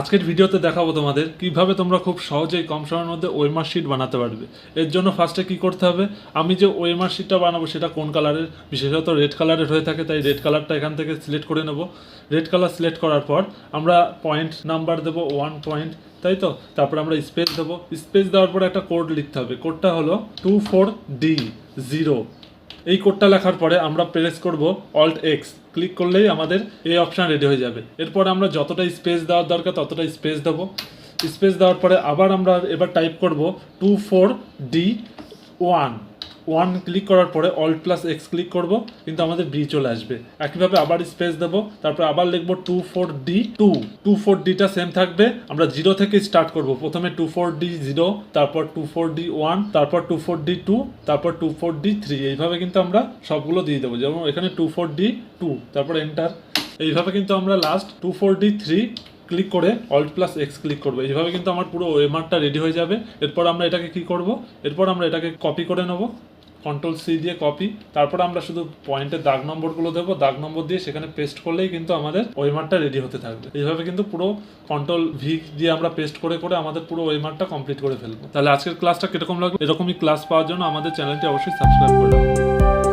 আজকের ভিডিওতে দেখাবো তোমাদের কীভাবে তোমরা খুব সহজেই কম সময়ের মধ্যে ওয়েমার শিট বানাতে পারবে। এর জন্য ফার্স্টে কি করতে হবে? আমি যে ওয়েমার শিটটা বানাবো সেটা কোন কালারের বিশেষত রেড কালারের হয়ে থাকে, তাই রেড কালারটা এখান থেকে সিলেক্ট করে নেব। রেড কালার সিলেক্ট করার পর আমরা পয়েন্ট নাম্বার দেবো ওয়ান পয়েন্ট তাই তো? তারপর আমরা স্পেস দেবো। স্পেস দেওয়ার পরে একটা কোড লিখতে হবে। কোডটা হলো টু ফোর ডি জিরো এই কোডটা লেখার পরে আমরা প্রেস করব অল্ট এক্স ক্লিক করলেই আমাদের এই অপশান রেডি হয়ে যাবে। এরপর আমরা যতটা স্পেস দেওয়ার দরকার ততটা স্পেস দেবো। স্পেস দেওয়ার পরে আবার আমরা এবার টাইপ করব two four D one one click করার পরে অল্ট প্লাস এক্স ক্লিক করব, কিন্তু আমাদের বি চলে আসবে। একইভাবে আবার স্পেস দেবো, তারপর আবার লিখব two four D two two four ডিটা same থাকবে, আমরা জিরো থেকে স্টার্ট করব। প্রথমে টু ফোর ডি জিরো তারপর টু ফোর ডি ওয়ান তারপর টু ফোর ডি টু তারপর টু ফোর ডি থ্রি এইভাবে কিন্তু আমরা সবগুলো দিয়ে দেবো। যেমন এখানে টু ফোর ডি টু তারপর এন্টার এইভাবে কিন্তু আমরা last two four D three click করে অল্ট প্লাস এক্স ক্লিক করব। এইভাবে কিন্তু আমার পুরো ওয়েমারটা রেডি হয়ে যাবে। এরপর আমরা এটাকে কি করব? এরপর আমরা এটাকে কপি করে নেব। কন্ট্রোল সি দিয়ে কপি তারপর আমরা শুধু পয়েন্টের দাগ নম্বরগুলো দেবো, দাগ নম্বর দিয়ে সেখানে পেস্ট করলেই কিন্তু আমাদের ওয়েমারটা রেডি হতে থাকবে। এইভাবে কিন্তু পুরো কন্ট্রোল ভি দিয়ে আমরা পেস্ট করে করে আমাদের পুরো ওয়েমারটা কমপ্লিট করে ফেলব। তাহলে আজকের ক্লাসটা কীরকম লাগবে এরকমই ক্লাস পাওয়ার জন্য আমাদের চ্যানেলটি অবশ্যই সাবস্ক্রাইব করে রাখুন।